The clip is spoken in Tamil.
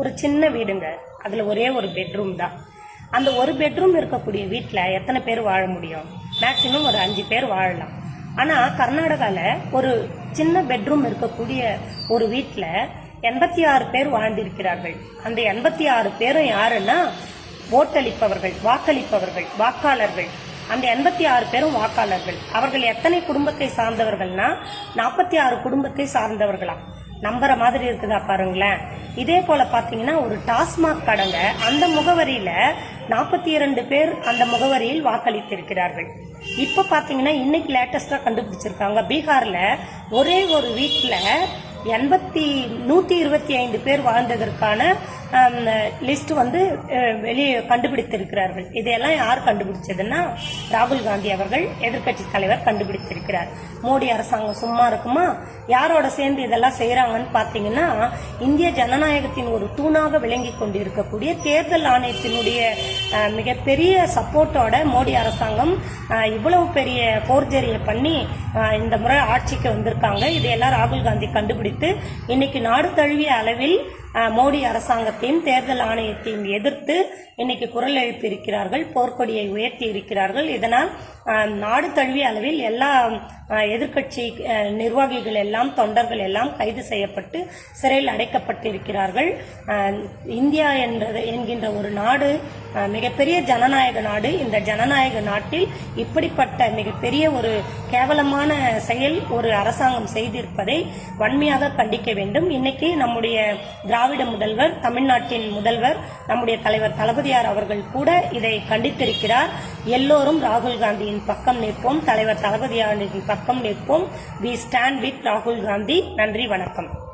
ஒரு சின்ன வீடுங்க. அதில் ஒரே ஒரு பெட்ரூம் தான். அந்த ஒரு பெட்ரூம் இருக்கக்கூடிய வீட்டில் எத்தனை பேர் வாழ முடியும்? மேக்சிமம் ஒரு அஞ்சு பேர் வாழலாம். ஆனால் கர்நாடகாவில் ஒரு சின்ன பெட்ரூம் இருக்கக்கூடிய ஒரு வீட்டில் எண்பத்தி ஆறு பேர் வாழ்ந்திருக்கிறார்கள். அந்த எண்பத்தி ஆறு பேரும் யாருன்னா ஓட்டளிப்பவர்கள் வாக்களிப்பவர்கள் வாக்காளர்கள். அந்த எண்பத்தி ஆறு பேரும் வாக்காளர்கள். அவர்கள் எத்தனை குடும்பத்தை சார்ந்தவர்கள்னா நாற்பத்தி ஆறு குடும்பத்தை சார்ந்தவர்களாம். நம்புற மாதிரி இருக்குதா பாருங்களேன். இதே போல பாத்தீங்கன்னா ஒரு டாஸ்மாக் கடங்க அந்த முகவரியில நாற்பத்தி இரண்டு பேர் அந்த முகவரியில் வாக்களித்திருக்கிறார்கள். இப்ப பாத்தீங்கன்னா இன்னைக்கு லேட்டஸ்டா கண்டுபிடிச்சிருக்காங்க. பீகார்ல ஒரே ஒரு வீட்டுல எண்பத்தி நூற்றி இருபத்தி ஐந்து பேர் வாழ்ந்ததற்கான லிஸ்ட் வந்து வெளியே கண்டுபிடித்திருக்கிறார்கள். இதையெல்லாம் யார் கண்டுபிடிச்சதுன்னா ராகுல் காந்தி அவர்கள் எதிர்க்கட்சி தலைவர் கண்டுபிடித்திருக்கிறார். மோடி அரசாங்கம் சும்மா இருக்குமா? யாரோட சேர்ந்து இதெல்லாம் செய்கிறாங்கன்னு பார்த்தீங்கன்னா இந்திய ஜனநாயகத்தின் ஒரு தூணாக விளங்கி கொண்டிருக்கக்கூடிய தேர்தல் ஆணையத்தினுடைய மிகப்பெரிய சப்போர்ட்டோட மோடி அரசாங்கம் இவ்வளவு பெரிய போர்ஜரியை பண்ணி இந்த முறை ஆட்சிக்கு வந்திருக்காங்க. இதையெல்லாம் ராகுல் காந்தி கண்டுபிடித்து இன்னைக்கு நாடு தழுவிய அளவில் மோடி அரசாங்கத்தையும் தேர்தல் ஆணையத்தையும் எதிர்த்து இன்னைக்கு குரல் எழுப்பியிருக்கிறார்கள் போர்க்கொடியை உயர்த்தி இருக்கிறார்கள் இதனால் நாடு தழுவிய அளவில் எல்லா எதிர்கட்சி எதிர்க்கட்சி நிர்வாகிகள் எல்லாம் தொண்டர்கள் எல்லாம் கைது செய்யப்பட்டு சிறையில் அடைக்கப்பட்டிருக்கிறார்கள். இந்தியா என்றது என்கின்ற ஒரு நாடு மிகப்பெரிய ஜனநாயக நாடு. இந்த ஜனநாயக நாட்டில் இப்படிப்பட்ட மிகப்பெரிய ஒரு கேவலமான செயல் ஒரு அரசாங்கம் செய்திருப்பதை வன்மையாக கண்டிக்க வேண்டும். இன்னைக்கு நம்முடைய திராவிட முதல்வர் தமிழ்நாட்டின் முதல்வர் நம்முடைய தலைவர் தளபதியார் அவர்கள் கூட இதை கண்டித்திருக்கிறார். எல்லோரும் ராகுல் காந்தியின் பக்கம் நிற்போம் தலைவர் தளபதியாரின் பக்கம் நிற்போம். வி ஸ்டாண்ட் வித் ராகுல் காந்தி. நன்றி வணக்கம்.